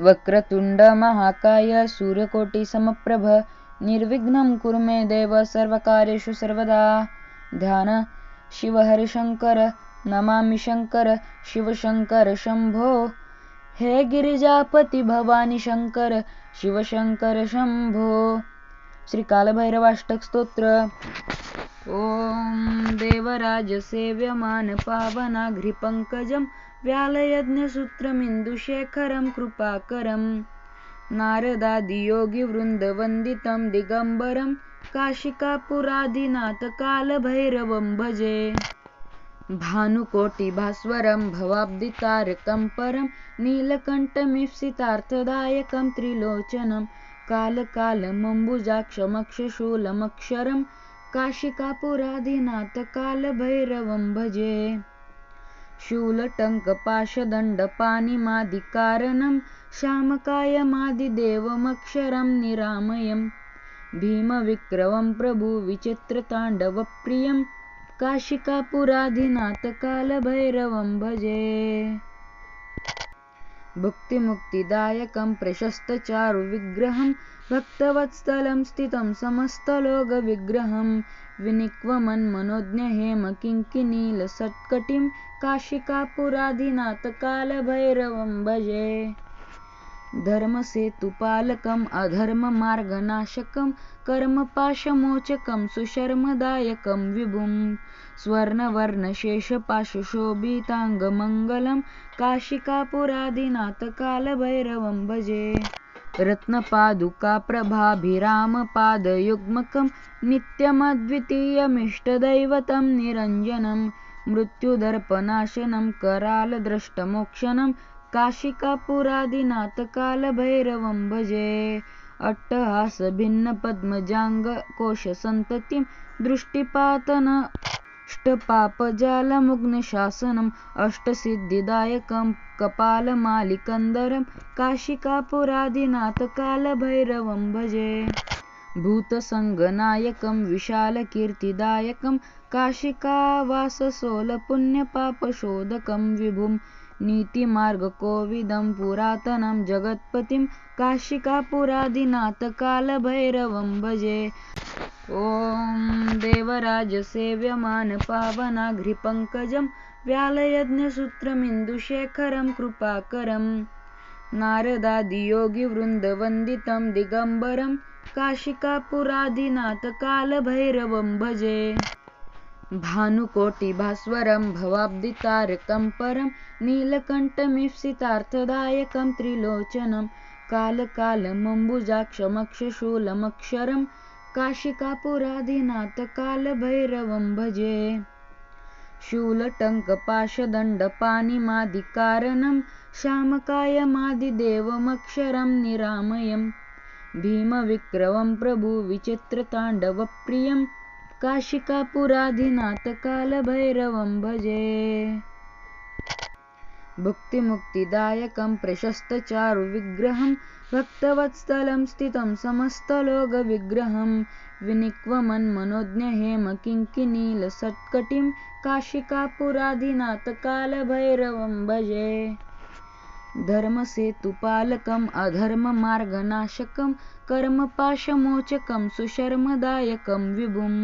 वक्रतुण्डमहाकाय सूर्यकोटिसमप्रभ निर्विघ्नं कुरु मे देव सर्वकार्येषु सर्वदा। ध्यान शिवहरिशङ्कर नमामि शङ्कर शिवशङ्कर शम्भो। हे गिरिजापति भवानी शङ्कर शिवशङ्कर शम्भो। श्रीकालभैरवाष्टकस्तोत्र। ॐ देवराजसेव्यमानपावनाघ्रिपङ्कजं व्यालयज्ञसूत्रमिन्दुशेखरं कृपाकरं। नारदादियोगिवृन्दवन्दितं दिगम्बरं काशिकापुरादिनाथकालभैरवं भजे। भानुकोटिभास्वरं भवाब्दितारकं परं नीलकण्ठमीप्सितार्थदायकं त्रिलोचनं। कालकालमम्बुजाक्षमक्षशूलमक्षरं काशिकापुरादिनाथकालभैरवं भजे शूलटङ्कपाशदण्डपानिमादिकारणं श्यामकायमादिदेवमक्षरं निरामयं। भीमविक्रमं प्रभुविचित्रताण्डवप्रियं काशिकापुरादिनाथकालभैरवं भजे। भुक्तिमुक्तिदायकं प्रशस्तचारुविग्रहं भक्तवत्सलं स्थितं समस्तलोकविग्रहं विनिक्वमन्मनोज्ञहेमकिङ्किनीलसत्कटिं काशिकापुरादिनाथकालभैरवं भजे। धर्मसेतुपालकम् अधर्ममार्गनाशकं कर्मपाशमोचकं सुशर्मदायकं विभुं। स्वर्णवर्णशेषपाशशोभिताङ्गमङ्गलं काशिकापुरादिनाथकालभैरवं भजे रत्नपादुकाप्रभाभिरामपादयुग्मकं नित्यमद्वितीयमिष्टदैवतं निरञ्जनं मृत्युदर्पनाशनं करालद्रष्टमोक्षणं काशिकापुरादिनाथकालभैरवं भजे अट्टहासभिन्नपद्मजाङ्गकोशसन्ततिं दृष्टिपातनष्टपापजालमुग्नशासनम् अष्टसिद्धिदायकं कपालमालिकन्दरं काशिकापुरादिनाथकालभैरवं भजे। भूतसङ्गनायकं विशालकीर्तिदायकं काशिकावाससोलपुण्यपापशोधकं विभुं नीतिमार्गकोविदं पुरातनं जगत्पतिं काशिकापुरादिनाथकालभैरवं भजे। ॐ देवराजसेव्यमानपावनाघ्रिपङ्कजं व्यालयज्ञसूत्रमिन्दुशेखरं कृपाकरं। नारदादियोगिवृन्दवन्दितं दिगम्बरं काशिकापुरादिनाथकालभैरवं भजे। भानुकोटिभास्वरं भवाब्दितारकं परं नीलकण्ठमीप्सितार्थदायकं त्रिलोचनं कालकालमम्बुजाक्षमक्षशूलमक्षरं काशिकापुरादिनाथकालभैरवं भजे शूलटङ्कपाशदण्डपानिमादिकारणं श्यामकायमादिदेवमक्षरं निरामयं भीमविक्रमं प्रभुविचित्रताण्डवप्रियं काशिकापुरादिनाथकालभैरवं भजे। भुक्तिमुक्तिदायकं प्रशस्तचारुविग्रहं भक्तवत्सलं स्थितं समस्तलोकविग्रहं। विनिक्वमन्मनोज्ञहेमकिङ्किनीलसत्कटिं काशिकापुरादिनाथकालभैरवं भजे धर्मसेतुपालकम् अधर्ममार्गनाशकं कर्मपाशमोचकं सुशर्मदायकं विभुं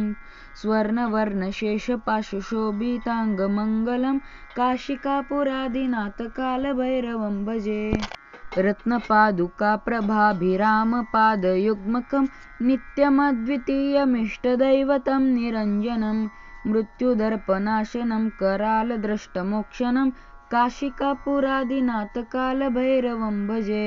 स्वर्णवर्णशेषपाशशोभिताङ्गमङ्गलं काशिकापुरादिनाथकालभैरवं भजे। रत्नपादुकाप्रभाभिरामपादयुग्मकं नित्यमद्वितीयमिष्टदैवतं निरञ्जनं मृत्युदर्पनाशनं करालद्रष्टमोक्षणं काशिकापुरादिनाथकालभैरवं भजे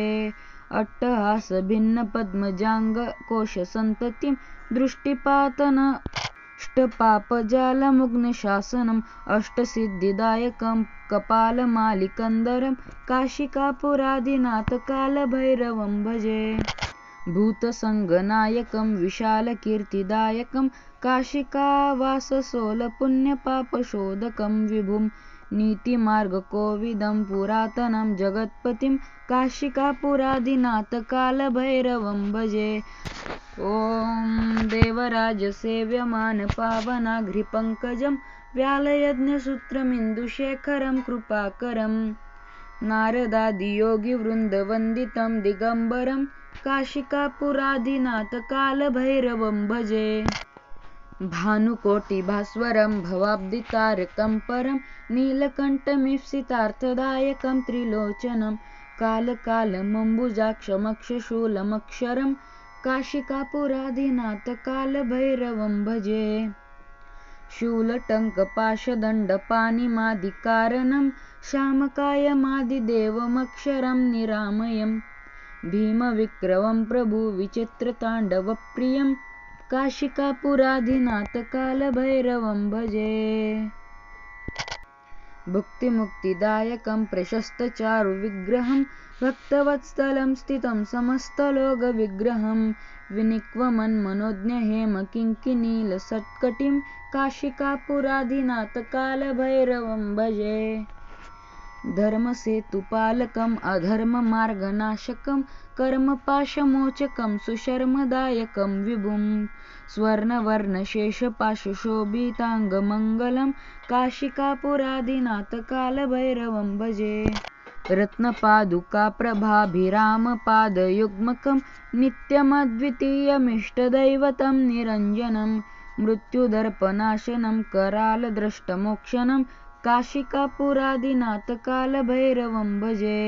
अट्टहासभिन्नपद्मजाङ्गकोशसन्ततिं दृष्टिपातनष्टपापजालमुग्नशासनम् अष्टसिद्धिदायकं कपालमालिकन्दरं काशिकापुरादिनाथकालभैरवं भजे भूतसङ्गनायकं विशालकीर्तिदायकं काशिकावाससोलपुण्यपापशोधकं विभुं नीतिमार्गकोविदं पुरातनं जगत्पतिं काशिकापुरादिनाथकालभैरवं भजे। ॐ देवराजसेव्यमानपावनाघ्रिपङ्कजं व्यालयज्ञसूत्रमिन्दुशेखरं कृपाकरं। नारदादियोगिवृन्दवन्दितं दिगम्बरं काशिकापुरादिनाथकालभैरवं भजे। भानुकोटिभास्वरं भवाब्दितारकं परं नीलकण्ठमीप्सितार्थदायकं त्रिलोचनं कालकालमम्बुजाक्षमक्षशूलमक्षरं काशिकापुरादिनाथकालभैरवं भजे शूलटङ्कपाशदण्डपानिमादिकारणं श्यामकायमादिदेवमक्षरं निरामयं भीमविक्रमं प्रभुविचित्रताण्डवप्रियं काशिकापुरादिनाथकालभैरवं भजे। भुक्तिमुक्तिदायकं प्रशस्तचारुविग्रहं भक्तवत्सलं स्थितं समस्तलोकविग्रहं। विनिक्वमन्मनोज्ञहेमकिङ्किनीलसत्कटिं काशिकापुरादिनाथकालभैरवं भजे। धर्मसेतुपालकम् अधर्ममार्गनाशकं कर्मपाशमोचकं सुशर्मदायकं विभुं स्वर्णवर्णशेषपाशुशोभिताङ्गमङ्गलं काशिकापुरादिनाथकालभैरवं भजे। रत्नपादुकाप्रभाभिरामपादयुग्मकं नित्यमद्वितीयमिष्टदैवतं निरञ्जनं मृत्युदर्पनाशनं करालद्रष्टमोक्षणं काशिकापुरादिनाथकालभैरवं भजे।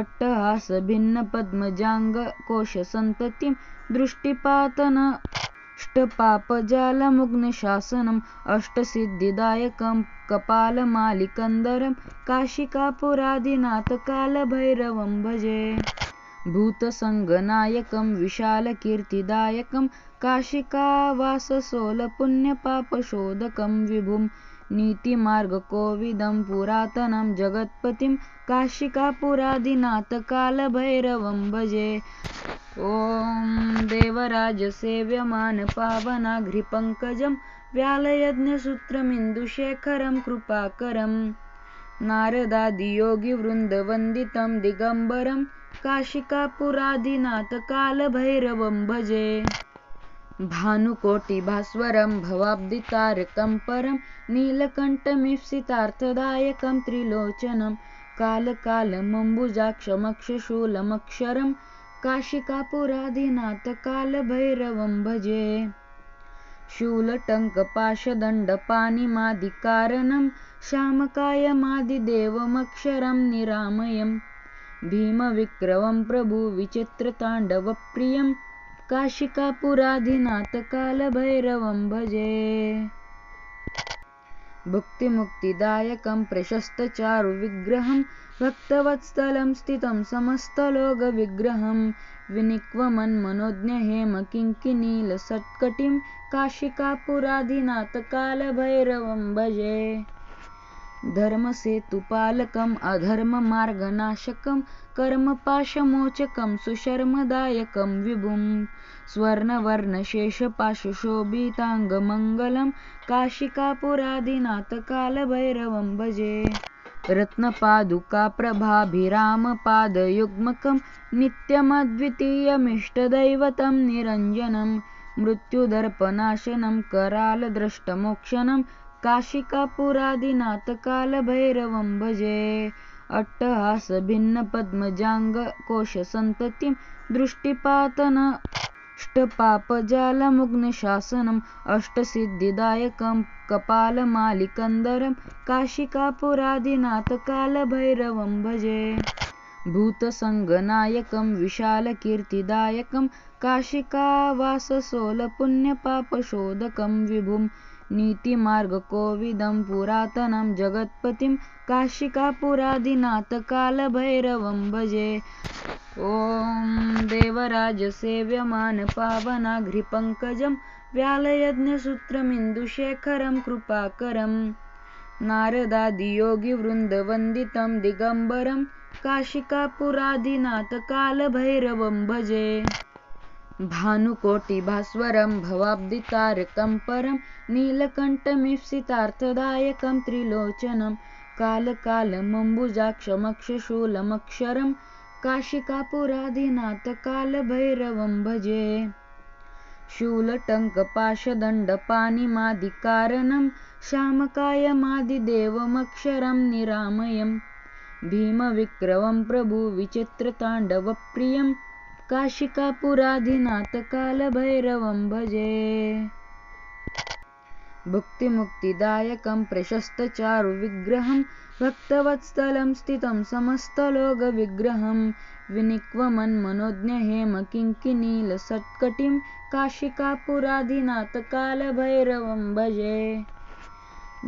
अट्टहासभिन्नपद्मजाङ्गकोशसन्ततिं दृष्टिपातनष्टपापजालमुग्नशासनम् अष्टसिद्धिदायकं कपालमालिकन्दरं काशिकापुरादिनाथकालभैरवं भजे। भूतसङ्गनायकं विशालकीर्तिदायकं काशिकावाससोलपुण्यपापशोधकं विभुं नीतिमार्गकोविदं पुरातनं जगत्पतिं काशिकापुरादिनाथकालभैरवं भजे। ॐ देवराजसेव्यमानपावनाघ्रिपङ्कजं व्यालयज्ञसूत्रमिन्दुशेखरं कृपाकरं। नारदादियोगिवृन्दवन्दितं दिगम्बरं काशिकापुरादिनाथकालभैरवं भजे। भानुकोटिभास्वरं भवाब्दितारकं परं नीलकण्ठमीप्सितार्थदायकं त्रिलोचनं कालकालमम्बुजाक्षमक्षशूलमक्षरं काशिकापुरादिनाथकालभैरवं भजे शूलटङ्कपाशदण्डपानिमादिकारणं श्यामकायमादिदेवमक्षरं निरामयं भीमविक्रमं प्रभुविचित्रताण्डवप्रियं काशिकापुरादिनाथकालभैरवं भजे। भुक्तिमुक्तिदायकं प्रशस्तचारुविग्रहं भक्तवत्सलं स्थितं समस्तलोकविग्रहं। विनिक्वमन्मनोज्ञहेमकिङ्किनीलसत्कटिं काशिकापुरादिनाथकालभैरवं भजे धर्मसेतुपालकम् अधर्ममार्गनाशकं कर्मपाशमोचकं सुशर्मदायकं विभुं स्वर्णवर्णशेषपाशुशोभिताङ्गमङ्गलं काशिकापुरादिनाथकालभैरवं भजे। रत्नपादुकाप्रभाभिरामपादयुग्मकं नित्यमद्वितीयमिष्टदैवतं निरञ्जनं मृत्युदर्पनाशनं करालद्रष्टमोक्षणं काशिकापुरादिनाथकालभैरवं भजे अट्टहासभिन्नपद्मजाङ्गकोशसन्ततिं दृष्टिपातनष्टपापजालमुग्नशासनम् अष्टसिद्धिदायकं कपालमालिकन्दरं काशिकापुरादिनाथकालभैरवं भजे भूतसङ्गनायकं विशालकीर्तिदायकं काशिकावाससोलपुण्यपापशोधकं विभुं नीतिमार्गकोविदं पुरातनं जगत्पतिं काशिकापुरादिनाथकालभैरवं भजे। ॐ देवराजसेव्यमानपावनाघ्रिपङ्कजं व्यालयज्ञसूत्रमिन्दुशेखरं कृपाकरं। नारदादियोगिवृन्दवन्दितं दिगम्बरं काशिकापुरादिनाथकालभैरवं भजे। भानुकोटिभास्वरं भवाब्दितारकं परं नीलकण्ठमीप्सितार्थदायकं त्रिलोचनं कालकालमम्बुजाक्षमक्षशूलमक्षरं काशिकापुरादिनाथकालभैरवं भजे शूलटङ्कपाशदण्डपानिमादिकारणं श्यामकायमादिदेवमक्षरं निरामयं भीमविक्रमं प्रभु विचित्रताण्डवप्रियं काशिकापुराधिनाथकालभैरवं भजे। भुक्तिमुक्तिदायकं प्रशस्तचारुविग्रहं भक्तवत्स्थलं स्थितं समस्तलोकविग्रहं। विनिक्वमन्मनोज्ञहेमकिङ्किनीलसत्कटिं काशिकापुराधिनाथकालभैरवं भजे।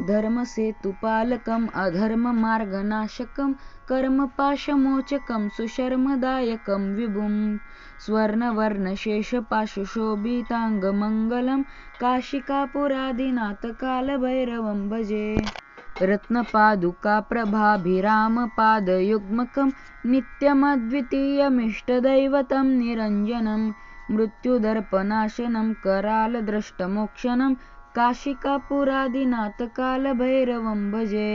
धर्मसेतुपालकम् अधर्ममार्गनाशकं कर्मपाशमोचकं सुशर्मदायकं विभुं स्वर्णवर्णशेषपाशुशोभिताङ्गमङ्गलं काशिकापुरादिनाथकालभैरवं भजे। रत्नपादुकाप्रभाभिरामपादयुग्मकं नित्यमद्वितीयमिष्टदैवतं निरञ्जनं मृत्युदर्पनाशनं करालद्रष्टमोक्षणं काशिकापुरादिनाथकालभैरवं भजे।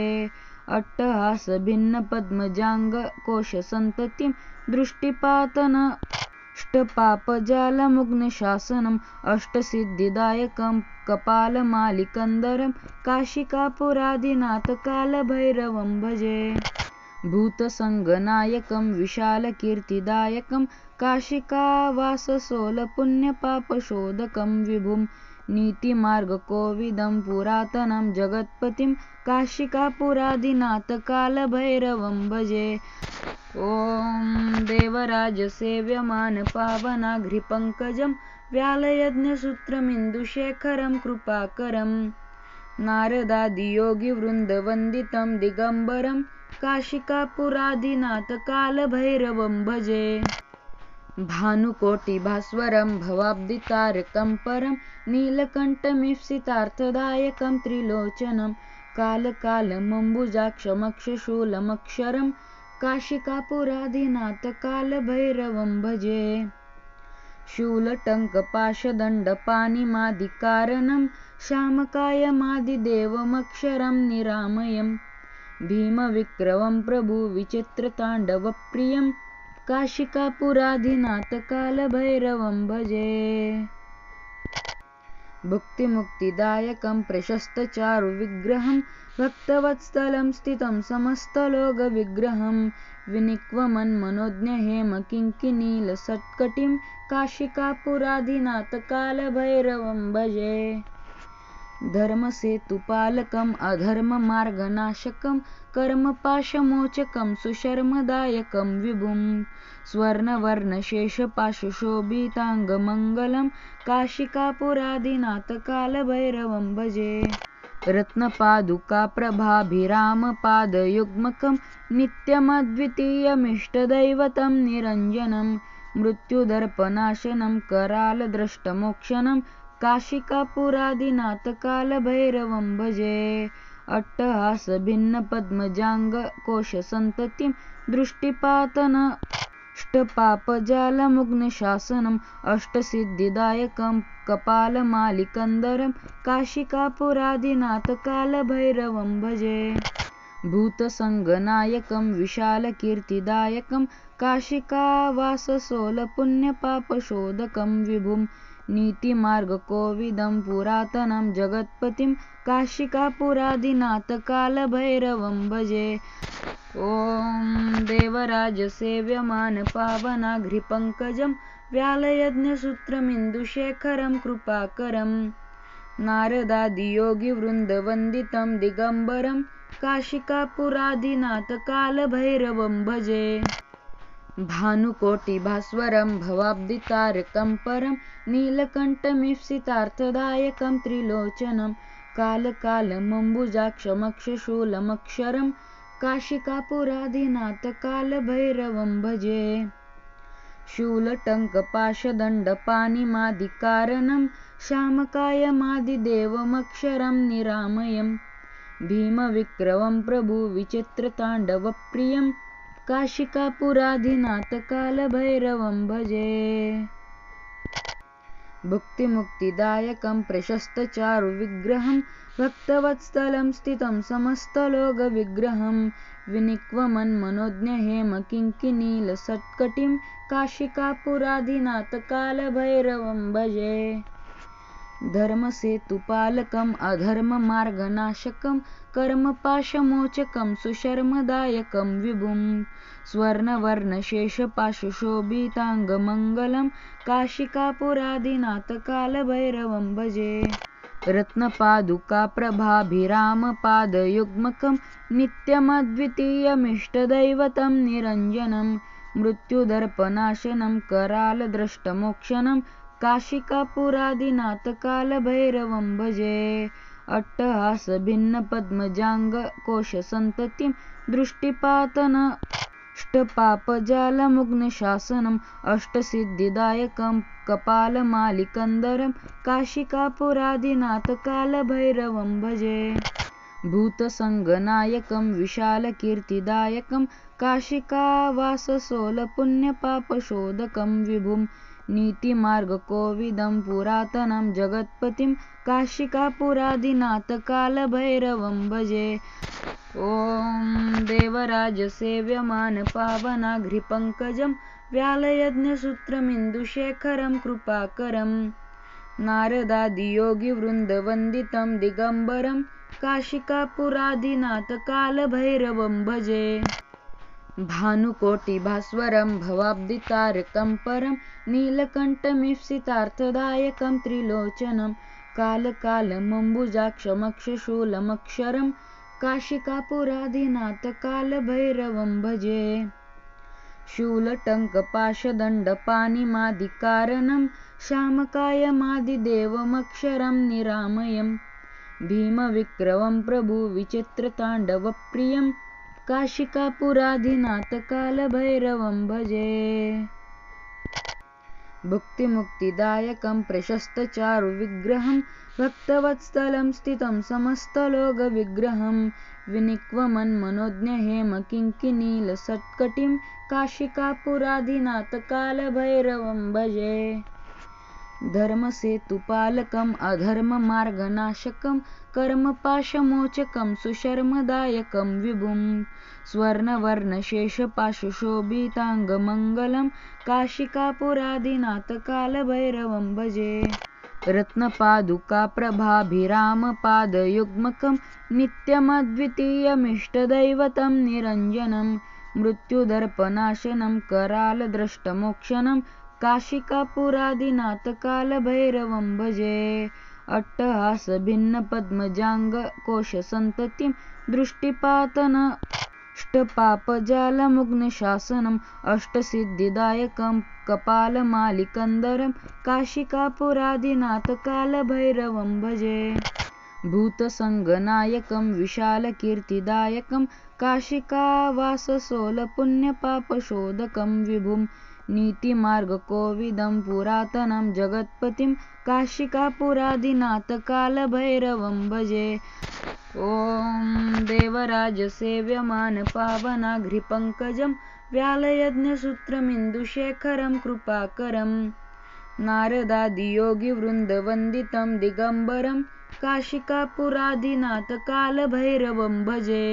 अट्टहासभिन्नपद्मजाङ्गकोशसन्ततिं दृष्टिपातनष्टपापजालमुग्नशासनम् अष्टसिद्धिदायकं कपालमालिकन्दरं काशिकापुरादिनाथकालभैरवं भजे। भूतसङ्गनायकं विशालकीर्तिदायकं काशिकावाससोलपुण्यपापशोधकं विभुं नीतिमार्गकोविदं पुरातनं जगत्पतिं काशिकापुरादिनाथकालभैरवं भजे। ॐ देवराजसेव्यमानपावनाघ्रिपङ्कजं व्यालयज्ञसूत्रमिन्दुशेखरं कृपाकरं। नारदादियोगिवृन्दवन्दितं दिगम्बरं काशिकापुरादिनाथकालभैरवं भजे। भानुकोटिभास्वरं भवाब्दितारकं परं नीलकण्ठमीप्सितार्थदायकं त्रिलोचनं कालकालमम्बुजाक्षमक्षशूलमक्षरं काशिकापुरादिनाथकालभैरवं भजे शूलटङ्कपाशदण्डपाणिमादिकारणं श्यामकायमादिदेवमक्षरं निरामयं भीमविक्रमं प्रभु विचित्रताण्डवप्रियं काशिकापुराधिनाथकालभैरवं भजे। भुक्तिमुक्तिदायकं प्रशस्तचारुविग्रहं भक्तवत्स्थलं स्थितं समस्तलोकविग्रहं। विनिक्वमन्मनोज्ञहेमकिङ्किनीलसत्कटिं काशिकापुराधिनाथकालभैरवं भजे धर्मसेतुपालकम् अधर्ममार्गनाशकं कर्मपाशमोचकं सुशर्मदायकं विभुं स्वर्णवर्णशेषपाशुशोभिताङ्गमङ्गलं काशिकापुरादिनाथकालभैरवं भजे। रत्नपादुकाप्रभाभिरामपादयुग्मकं नित्यमद्वितीयमिष्टदैवतं निरञ्जनं मृत्युदर्पनाशनं करालद्रष्टमोक्षणं काशिकापुरादिनाथकालभैरवं भजे। अट्टहासभिन्नपद्मजाङ्गकोशसन्ततिं दृष्टिपातनष्टपापजालमुग्नशासनम् अष्टसिद्धिदायकं कपालमालिकन्दरं काशिकापुरादिनाथकालभैरवं भजे। भूतसङ्गनायकं विशालकीर्तिदायकं काशिकावाससोलपुण्यपापशोधकं विभुं नीतिमार्गकोविदं पुरातनं जगत्पतिं काशिकापुरादिनाथकालभैरवं भजे। ॐ देवराजसेव्यमानपावनाघ्रिपङ्कजं व्यालयज्ञसूत्रमिन्दुशेखरं कृपाकरं। नारदादियोगिवृन्दवन्दितं दिगम्बरं काशिकापुरादिनाथकालभैरवं भजे। भानुकोटिभास्वरं भवाब्दितारकं परं नीलकण्ठमीप्सितार्थदायकं त्रिलोचनं कालकालमम्बुजाक्षमक्षशूलमक्षरं काशिकापुरादिनाथकालभैरवं भजे शूलटङ्कपाशदण्डपाणिमादिकारणं श्यामकायमादिदेवमक्षरं निरामयं भीमविक्रमं प्रभु विचित्रताण्डवप्रियं काशिकापुराधिनाथकालभैरवं भजे। भुक्तिमुक्तिदायकं प्रशस्तचारुविग्रहं भक्तवत्स्थलं स्थितं समस्तलोकविग्रहं। विनिक्वमन्मनोज्ञहेमकिङ्किनीलसत्कटिं काशिकापुराधिनाथकालभैरवं भजे। धर्मसेतुपालकम् अधर्ममार्गनाशकं कर्मपाशमोचकं सुशर्मदायकं विभुं स्वर्णवर्णशेषपाशुशोभिताङ्गमङ्गलं काशिकापुरादिनाथकालभैरवं भजे। रत्नपादुकाप्रभाभिरामपादयुग्मकं नित्यमद्वितीयमिष्टदैवतं निरञ्जनं मृत्युदर्पनाशनं करालद्रष्टमोक्षणं काशिकापुरादिनाथकालभैरवं भजे। अट्टहास भिन्न पद्मजांग कोश सन्ततिं दृष्टिपातन् अष्टपापजालमुग्नशासनम् अष्टसिद्धिदायकं कपालमालिकन्दरं काशिकापुरादिनाथकालभैरवं भजे। भूतसङ्गनायकं विशालकीर्तिदायकं काशिकावाससोलपुण्यपापशोधकं विभुं नीतिमार्गकोविदं पुरातनं जगत्पतिं काशिकापुरादिनाथकालभैरवं भजे। ॐ देवराजसेव्यमानपावनाघ्रिपङ्कजं व्यालयज्ञसूत्रमिन्दुशेखरं कृपाकरं। नारदादियोगिवृन्दवन्दितं दिगम्बरं काशिकापुरादिनाथकालभैरवं भजे। भानुकोटिभास्वरं भवाब्दितारकं परं नीलकण्ठमीप्सितार्थदायकं त्रिलोचनं कालकालमम्बुजाक्षमक्षशूलमक्षरं काशिकापुरादिनाथकालभैरवं भजे शूलटङ्कपाशदण्डपाणिमादिकारणं श्यामकायमादिदेवमक्षरं निरामयं भीमविक्रमं प्रभुविचित्रताण्डवप्रियं काशिकापुरादिनाथकालभैरवं भजे। भुक्तिमुक्तिदायकं प्रशस्तचारुविग्रहं भक्तवत्सलं स्थितं समस्तलोकविग्रहं। विनिक्वमन्मनोज्ञहेमकिङ्किनीलसत्कटिं काशिकापुरादिनाथकालभैरवं भजे धर्मसेतुपालकम् अधर्ममार्गनाशकं कर्मपाशमोचकं सुशर्मदायकं विभुं स्वर्णवर्णशेषपाशुशोभिताङ्गमङ्गलं काशिकापुरादिनाथकालभैरवं भजे। रत्नपादुकाप्रभाभिरामपादयुग्मकं नित्यमद्वितीयमिष्टदैवतं निरञ्जनं मृत्युदर्पनाशनं करालद्रष्टमोक्षणं काशिकापुरादिनाथकालभैरवं भजे। अट्टहासभिन्नपद्मजाङ्गकोशसन्ततिं दृष्टिपातनष्टपापजालमुग्नशासनम् अष्टसिद्धिदायकं कपालमालिकन्दरं काशिकापुरादिनाथकालभैरवं भजे। भूतसङ्गनायकं विशालकीर्तिदायकं काशिकावाससोलपुण्यपापशोधकं विभुं नीतिमार्गकोविदं पुरातनं जगत्पतिं काशिकापुरादिनाथकालभैरवं भजे। ॐ देवराजसेव्यमानपावनाघ्रिपङ्कजं व्यालयज्ञसूत्रमिन्दुशेखरं कृपाकरं। नारदादियोगिवृन्दवन्दितं दिगम्बरं काशिकापुरादिनाथकालभैरवं भजे।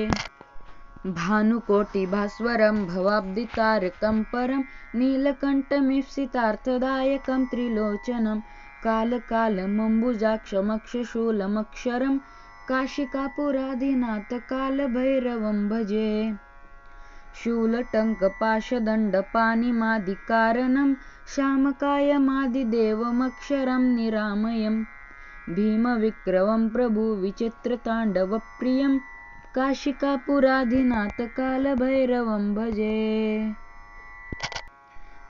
भानुकोटिभास्वरं भवाब्दितारकं परं नीलकण्ठमीप्सितार्थदायकं त्रिलोचनं कालकालमम्बुजाक्षमक्षशूलमक्षरं काशिकापुरादिनाथकालभैरवं भजे शूलटङ्कपाशदण्डपाणिमादिकारणं श्यामकायमादिदेवमक्षरं निरामयं भीमविक्रमं प्रभुविचित्रताण्डवप्रियं काशिकापुरादिनाथकालभैरवं भजे।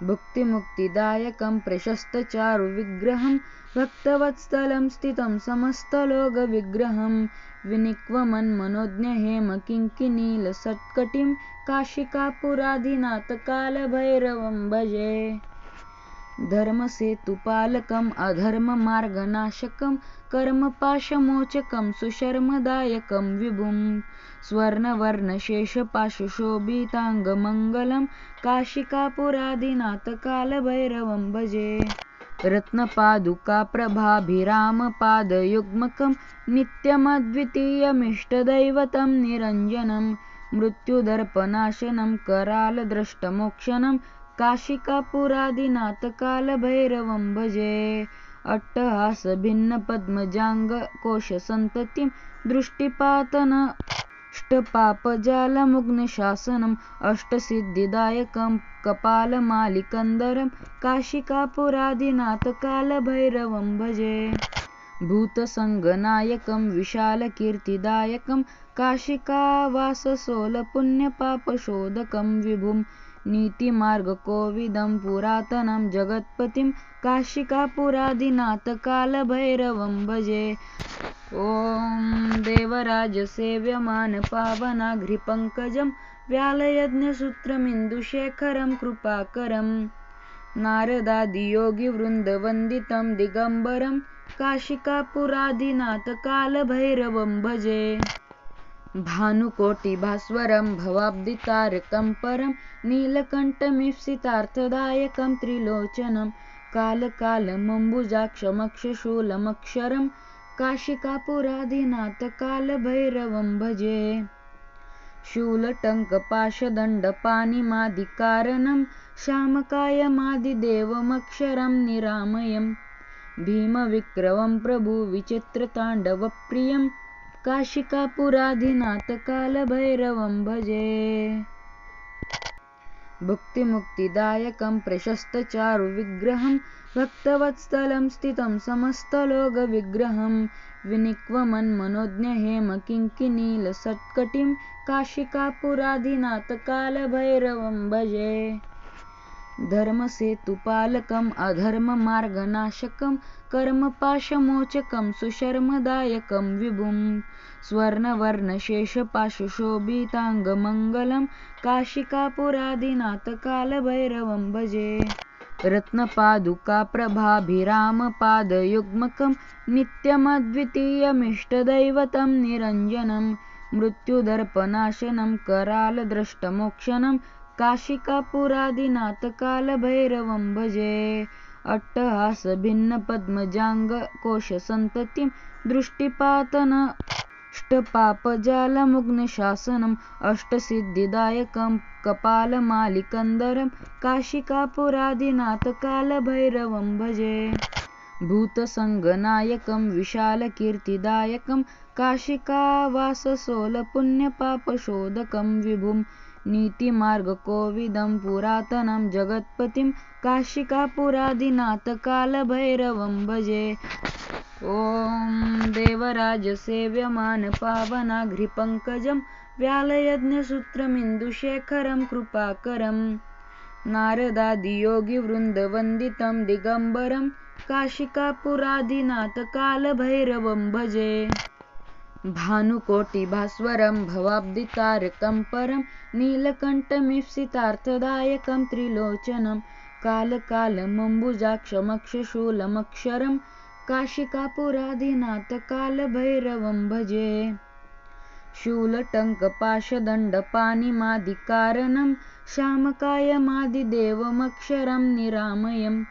भुक्तिमुक्तिदायकं प्रशस्तचारुविग्रहं भक्तवत्सलं स्थितं समस्तलोकविग्रहं। विनिक्वमन्मनोज्ञहेमकिङ्किनीलसत्कटिं काशिकापुरादिनाथकालभैरवं भजे। धर्मसेतुपालकम् अधर्ममार्गनाशकं कर्मपाशमोचकं सुशर्मदायकं विभुं स्वर्णवर्णशेषपाशुशोभिताङ्गमङ्गलं काशिकापुरादिनाथकालभैरवं भजे। रत्नपादुकाप्रभाभिरामपादयुग्मकं नित्यमद्वितीयमिष्टदैवतं निरञ्जनं मृत्युदर्पनाशनं करालद्रष्टमोक्षणं काशिकापुरादिनाथकालभैरवं भजे। अट्टहासभिन्नपद्मजाङ्गकोशसन्ततिं दृष्टिपातनष्टपापजालमुग्नशासनम् अष्टसिद्धिदायकं कपालमालिकन्दरं काशिकापुरादिनाथकालभैरवं भजे। भूतसङ्गनायकं विशालकीर्तिदायकं काशिकावाससोलपुण्यपापशोधकं विभुं नीतिमार्गकोविदं पुरातनं जगत्पतिं काशिकापुरादिनाथकालभैरवं भजे। ॐ देवराजसेव्यमानपावनाघ्रिपङ्कजं व्यालयज्ञसूत्रमिन्दुशेखरं कृपाकरं। नारदादियोगिवृन्दवन्दितं दिगम्बरं काशिकापुरादिनाथकालभैरवं भजे। भानुकोटिभास्वरं भवाब्दितारकं परं नीलकण्ठमीप्सितार्थदायकं त्रिलोचनं कालकालमम्बुजाक्षमक्षशूलमक्षरं काशिकापुरादिनाथकालभैरवं भजे शूलटङ्कपाशदण्डपाणिमादिकारणं श्यामकायमादिदेवमक्षरं निरामयम् भीमविक्रमं प्रभुविचित्रताण्डवप्रियं काशिकापुराधिनाथकालभैरवं भजे। भुक्तिमुक्तिदायकं प्रशस्तचारुविग्रहं भक्तवत्स्थलं स्थितं समस्तलोकविग्रहं। विनिक्वमन्मनोज्ञहेमकिङ्किनीलसत्कटिं काशिकापुराधिनाथकालभैरवं भजे धर्मसेतुपालकम् अधर्ममार्गनाशकं कर्मपाशमोचकं सुशर्मदायकं विभुं स्वर्णवर्णशेषपाशुशोभिताङ्गमङ्गलं काशिकापुरादिनाथकालभैरवं भजे। रत्नपादुकाप्रभाभिरामपादयुग्मकं नित्यमद्वितीयमिष्टदैवतं निरञ्जनं मृत्युदर्पनाशनं करालद्रष्टमोक्षणं काशिकापुरादिनाथकालभैरवं भजे. अट्टहासभिन्नपद्मजाङ्गकोशसन्ततिं दृष्टिपातनष्टपापजालमुग्नशासनम् अष्टसिद्धिदायकं कपालमालिकन्दरं काशिकापुरादिनाथकालभैरवं भजे. भूतसङ्गनायकं विशालकीर्तिदायकं काशिकावाससोलपुण्यपापशोधकं विभुं. नीतिमार्गकोविदं पुरातनं जगत्पतिं काशिकापुरादिनाथकालभैरवं भजे। ॐ देवराजसेव्यमानपावनाघ्रिपङ्कजं व्यालयज्ञसूत्रमिन्दुशेखरं कृपाकरं। नारदादियोगिवृन्दवन्दितं दिगम्बरं काशिकापुरादिनाथकालभैरवं भजे। भानुकोटिभास्वरं भवाब्दितारकं परं नीलकण्ठमीप्सितार्थदायकं त्रिलोचनं कालकालमम्बुजाक्षमक्षशूलमक्षरं काशिकापुरादिनाथकालभैरवं भजे शूलटङ्कपाशदण्डपाणिमादिकारणं श्यामकायमादिदेवमक्षरं निरामयम्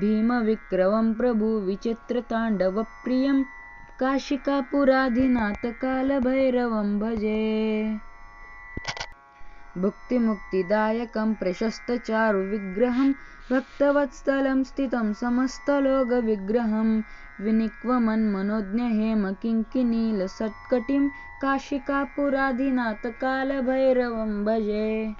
भीमविक्रमं प्रभुविचित्रताण्डवप्रियं काशिकापुराधिनाथकालभैरवं भजे। भुक्तिमुक्तिदायकं प्रशस्तचारुविग्रहं भक्तवत्स्थलं स्थितं समस्तलोकविग्रहं। विनिक्वमन्मनोज्ञहेमकिङ्किनीलसत्कटिं काशिकापुराधिनाथकालभैरवं भजे।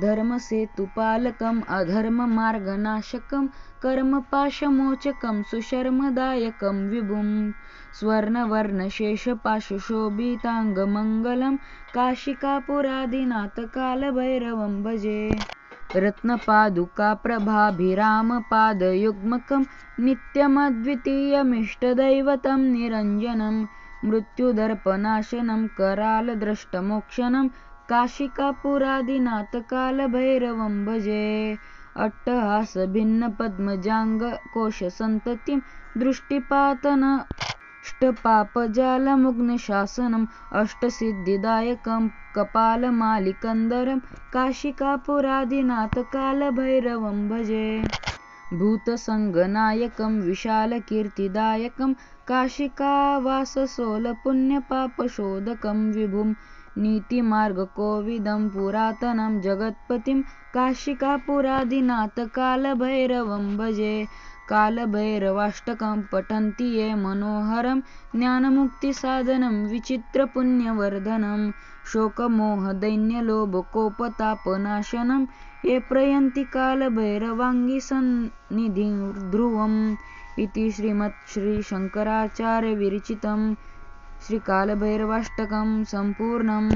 धर्मसेतुपालकम् अधर्ममार्गनाशकं कर्मपाशमोचकं सुशर्मदायकं विभुं स्वर्णवर्णशेषपाशुशोभिताङ्गमङ्गलं काशिकापुरादिनाथकालभैरवं भजे। रत्नपादुकाप्रभाभिरामपादयुग्मकं नित्यमद्वितीयमिष्टदैवतं निरञ्जनं मृत्युदर्पनाशनं करालद्रष्टमोक्षणं काशिकापुरादिनाथकालभैरवं भजे। अट्टहासभिन्नपद्मजाङ्गकोशसन्ततिं दृष्टिपातनष्टपापजालमुग्नशासनम् अष्टसिद्धिदायकं कपालमालिकन्दरं काशिकापुरादिनाथकालभैरवं भजे। भूतसङ्गनायकं विशालकीर्तिदायकं काशिकावाससोलपुण्यपापशोधकं विभुं नीतिमार्गकोविदं पुरातनं जगत्पतिं काशिकापुरादिनाथकालभैरवं भजे। कालभैरवाष्टकं पठन्ति ये मनोहरं ज्ञानमुक्तिसाधनं विचित्रपुण्यवर्धनं शोकमोहदैन्यलोभकोपतापनाशनं ये प्रयन्ति कालभैरवाङ्गिसन्निधिं ध्रुवम् इति श्रीमच्छ्रीशङ्कराचार्यविरचितं श्रीकालभैरवाष्टकं सम्पूर्णम्